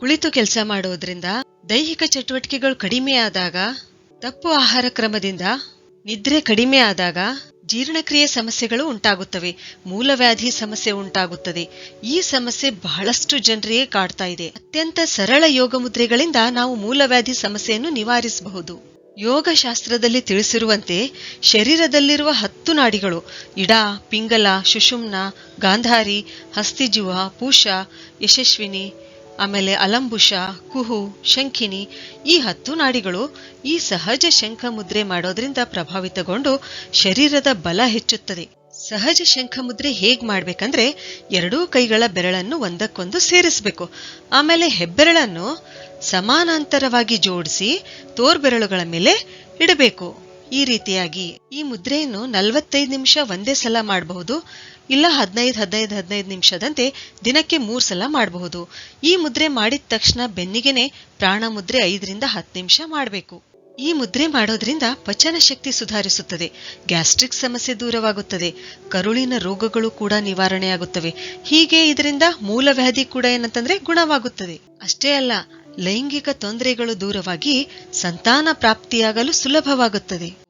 ಕುಳಿತು ಕೆಲಸ ಮಾಡೋದ್ರಿಂದ ದೈಹಿಕ ಚಟುವಟಿಕೆಗಳು ಕಡಿಮೆ ಆದಾಗ, ತಪ್ಪು ಆಹಾರ ಕ್ರಮದಿಂದ ನಿದ್ರೆ ಕಡಿಮೆ ಆದಾಗ ಜೀರ್ಣಕ್ರಿಯೆ ಸಮಸ್ಯೆಗಳು ಉಂಟಾಗುತ್ತವೆ. ಮೂಲವ್ಯಾಧಿ ಸಮಸ್ಯೆ ಉಂಟಾಗುತ್ತದೆ. ಈ ಸಮಸ್ಯೆ ಬಹಳಷ್ಟು ಜನರಿಗೆ ಕಾಡ್ತಾ ಇದೆ. ಅತ್ಯಂತ ಸರಳ ಯೋಗ ಮುದ್ರೆಗಳಿಂದ ನಾವು ಮೂಲವ್ಯಾಧಿ ಸಮಸ್ಯೆಯನ್ನು ನಿವಾರಿಸಬಹುದು. ಯೋಗ ಶಾಸ್ತ್ರದಲ್ಲಿ ತಿಳಿಸಿರುವಂತೆ ಶರೀರದಲ್ಲಿರುವ ಹತ್ತು ನಾಡಿಗಳು ಇಡ, ಪಿಂಗಲ ಶುಷುಮ್ನ ಗಾಂಧಾರಿ, ಹಸ್ತಿಜುವ, ಪೂಷ, ಯಶಸ್ವಿನಿ ಆಮೇಲೆ ಅಲಂಬುಷ, ಕುಹು ಶಂಖಿನಿ ಈ ಹತ್ತು ನಾಡಿಗಳು ಈ ಸಹಜ ಶಂಖ ಮುದ್ರೆ ಮಾಡೋದ್ರಿಂದ ಪ್ರಭಾವಿತಗೊಂಡು ಶರೀರದ ಬಲ ಹೆಚ್ಚುತ್ತದೆ. ಸಹಜ ಶಂಖ ಮುದ್ರೆ ಹೇಗ್ ಮಾಡ್ಬೇಕಂದ್ರೆ ಎರಡೂ ಕೈಗಳ ಬೆರಳನ್ನು ಒಂದಕ್ಕೊಂದು ಸೇರಿಸಬೇಕು. ಆಮೇಲೆ ಹೆಬ್ಬೆರಳನ್ನು ಸಮಾನಾಂತರವಾಗಿ ಜೋಡಿಸಿ ತೋರ್ಬೆರಳುಗಳ ಮೇಲೆ ಇಡಬೇಕು. ಈ ರೀತಿಯಾಗಿ ಈ ಮುದ್ರೆಯನ್ನು ನಲವತ್ತೈದು ನಿಮಿಷ ಒಂದೇ ಸಲ ಮಾಡಬಹುದು, ಇಲ್ಲ ಹದಿನೈದು ಹದಿನೈದು ಹದಿನೈದು ನಿಮಿಷದಂತೆ ದಿನಕ್ಕೆ ಮೂರು ಸಲ ಮಾಡಬಹುದು. ಈ ಮುದ್ರೆ ಮಾಡಿದ ತಕ್ಷಣ ಬೆನ್ನಿಗೆನೆ ಪ್ರಾಣ ಮುದ್ರೆ ಐದರಿಂದ ಹತ್ತು ನಿಮಿಷ ಮಾಡಬೇಕು. ಈ ಮುದ್ರೆ ಮಾಡೋದ್ರಿಂದ ಪಚನ ಶಕ್ತಿ ಸುಧಾರಿಸುತ್ತದೆ, ಗ್ಯಾಸ್ಟ್ರಿಕ್ ಸಮಸ್ಯೆ ದೂರವಾಗುತ್ತದೆ, ಕರುಳಿನ ರೋಗಗಳು ಕೂಡ ನಿವಾರಣೆಯಾಗುತ್ತವೆ. ಹೀಗೆ ಇದರಿಂದ ಮೂಲವ್ಯಾಧಿ ಕೂಡ ಏನಂತಂದ್ರೆ ಗುಣವಾಗುತ್ತದೆ. ಅಷ್ಟೇ ಅಲ್ಲ, ಲೈಂಗಿಕ ತೊಂದರೆಗಳು ದೂರವಾಗಿ ಸಂತಾನ ಪ್ರಾಪ್ತಿಯಾಗಲು ಸುಲಭವಾಗುತ್ತದೆ.